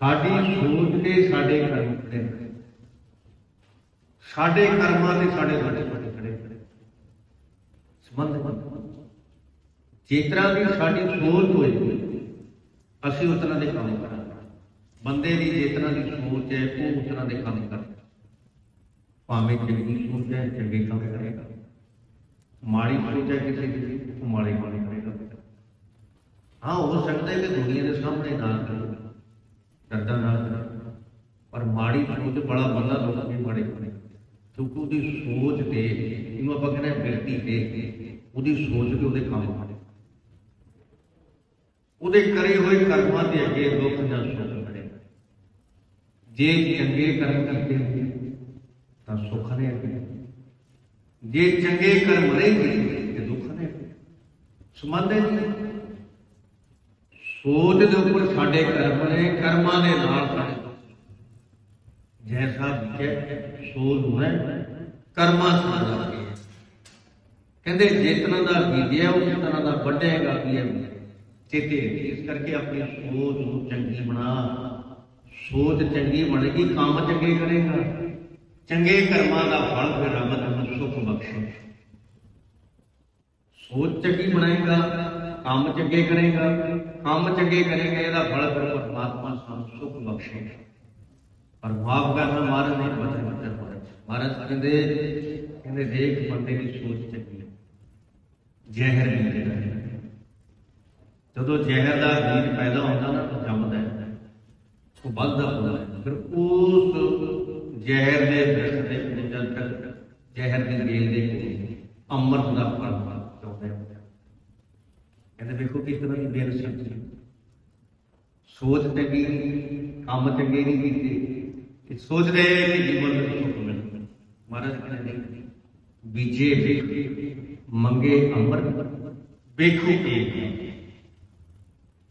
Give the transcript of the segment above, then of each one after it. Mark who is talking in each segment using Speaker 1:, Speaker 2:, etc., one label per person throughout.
Speaker 1: ਸਾਡੀ ਸੋਚ ਤੇ ਸਾਡੇ ਕਰਮ ਖੜੇ ਸਾਡੇ ਕਰਮਾਂ ਤੇ ਸਾਡੇ ਸਾਡੇ ਖੜੇ ਸੰਬੰਧ ਜਿਸ ਤਰ੍ਹਾਂ ਸਾਡੀ ਸੋਚ ਹੋਏਗੀ ਅਸੀਂ ਉਸ ਤਰ੍ਹਾਂ ਦੇ ਕੰਮ ਕਰਾਂਗੇ। ਬੰਦੇ ਦੀ ਜਿਸ ਤਰ੍ਹਾਂ ਦੀ ਸੋਚ ਹੈ, ਉਹ ਉਸ ਤਰ੍ਹਾਂ ਦੇ ਕੰਮ ਕਰਦਾ ਭਾਵੇਂ ਚੰਗੀ ਸੋਚ ਹੈ, ਚੰਗੇ ਕੰਮ ਕਰੇਗਾ। ਮਾੜੀ ਸੋਚ ਹੈ ਕਿਸੇ ਦੀ, ਉਹ ਮਾੜੇ ਕੰਮ ਕਰੇਗਾ। ਹਾਂ, ਹੋ ਸਕਦਾ ਹੈ ਕਿ ਦੁਨੀਆ ਦੇ ਸਾਹਮਣੇ ਨਾ ਕਰੇ। ਡਰਦਾ ਨਾ ਕਰੇ ਪਰ ਮਾੜੀ ਸੋਚ ਬੜਾ ਬੰਦਾ ਲੋਕਾਂ ਦੀ ਮਾੜੇ ਕਰੇ ਕਿਉਂਕਿ ਉਹਦੀ ਸੋਚ ਤੇ, ਇਹਨੂੰ ਆਪਾਂ ਕਹਿੰਦੇ ਵਿਅਕਤੀ ਤੇ, ਉਹਦੀ ਸੋਚ ਤੇ ਉਹਦੇ ਕੰਮ ਮਾੜੇ। ਉਹਦੇ ਕਰੇ ਹੋਏ ਕਰਮਾਂ ਦੇ ਅੱਗੇ ਦੁੱਖ ਜਾਂ ਸੁੱਖ ਖੜੇ ਜੇ ਚੰਗੇ ਕਰਮ ਕਰਦੇ ਤਾਂ ਸੁੱਖ ਨੇ ਅੱਗੇ। ਜੇ ਚੰਗੇ ਕਰਮ ਨਹੀਂ ਤੇ ਦੁੱਖ ਨੇ ਅੱਗੇ। ਸੰਬੰਧ ਸੋਚ ਦੇ ਉੱਪਰ ਸਾਡੇ ਕਰਮ ਨੇ, ਕਰਮਾਂ ਦੇ ਨਾਲ ਸਾਡੇ ਜੈਸਾ ਵਿਚੇ ਸੋਚ ਹੋਣਾ ਕਰਮਾਂ ਸਾਡਾ ਕਹਿੰਦੇ ਜਿਤਨਾ ਦਾ ਬੀਜਿਆ ਉਸ ਤਰ੍ਹਾਂ ਦਾ ਵੱਢੇਗਾ, ਵੀ ਚੇਤੇ ਇਸ ਕਰਕੇ ਆਪਣੀ ਸੋਚ ਨੂੰ ਚੰਗੀ ਬਣਾ। ਸੋਚ ਚੰਗੀ ਬਣੇਗੀ, ਕੰਮ ਚੰਗੇ ਕਰੇਗਾ। ਚੰਗੇ ਕਰਮਾਂ ਦਾ ਫਲ ਫਿਰ ਰੱਬ ਤੈਨੂੰ ਸੁਖ ਬਖਸ਼ੇ। ਸੋਚ ਚੰਗੀ ਬਣਾਏਗਾ ਕੰਮ ਚੰਗੇ ਕਰੇਗਾ। ਕੰਮ ਚੰਗੇ ਕਰੇਗਾ, ਇਹਦਾ ਫਲ ਫਿਰ ਪਰਮਾਤਮਾ ਸਾਨੂੰ ਸੁਖ ਬਖਸ਼ੇਗਾ। ਪਰ ਮਾਫ ਕਰਨਾ ਮਹਾਰਾਜ ਨੇ ਬਚਨ ਬਚਨ ਮਹਾਰਾਜ ਕਹਿੰਦੇ ਕਹਿੰਦੇ ਦੇਖ ਬੰਦੇ ਦੀ ਸੋਚ ਚੰਗੀ ਹੈ। ਜ਼ਹਿਰ ਨਹੀਂ ਜਿਹੜਾ ਜਦੋਂ ਜ਼ਹਿਰ ਦਾ ਬੀਜ ਪੈਦਾ ਹੁੰਦਾ ਨਾ ਤਾਂ ਜੰਮਦਾ ਹੈ। ਉਹ ਵੱਧਦਾ ਹੁੰਦਾ ਹੈ। ਫਿਰ ਉਸ ਜ਼ਹਿਰ ਦੇ ਦਰਖਤ ਦੇ ਜਦ ਤੱਕ ਜ਼ਹਿਰ ਦੀ ਵੇਲ ਦੇ ਅੰਮ੍ਰਿਤ ਦਾ ਫਲ ਕਹਿੰਦੇ ਕਿਸ ਤਰ੍ਹਾਂ ਦੀ ਬੇਨਸੀਬ ਸੀ ਸੋਚ ਚੰਗੀ ਕੰਮ ਚੰਗੇ ਨਹੀਂ ਕੀਤੇ। ਇਹ ਸੋਚਦੇ ਕਿ ਜੀਵਨ ਵਿੱਚ ਸੁੱਖ ਮਿਲੇ ਮਹਾਰਾਜ ਕਹਿੰਦੇ, ਬੀਜੇ ਮੰਗੇ ਅੰਮ੍ਰਿਤ। ਵੇਖੋ ਏਕ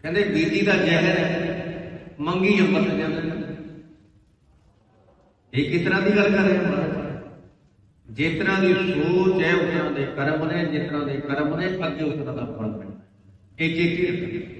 Speaker 1: ਕਹਿੰਦੇ ਬੀਜੀ ਦਾ ਜ਼ਹਿਰ ਹੈ, ਮੰਗੀ ਅੰਮ੍ਰਿਤ ਜਾਂਦਾ ਇਹ ਕਿਸ ਤਰ੍ਹਾਂ ਦੀ ਗੱਲ ਕਰ ਰਹੇ ਮਹਾਰਾਜ? ਜਿਸ ਤਰ੍ਹਾਂ ਦੀ ਸੋਚ ਹੈ, ਉਸ ਤਰ੍ਹਾਂ ਦੇ ਕਰਮ ਨੇ, ਜਿਸ ਤਰ੍ਹਾਂ ਦੇ ਕਰਮ ਨੇ, ਅੱਗੇ ਉਸ ਤਰ੍ਹਾਂ ਦਾ ਫਲ ਮਿਲਦਾ ਹੈ। ਇਹ ਚੇਤੇ ਰੱਖੋ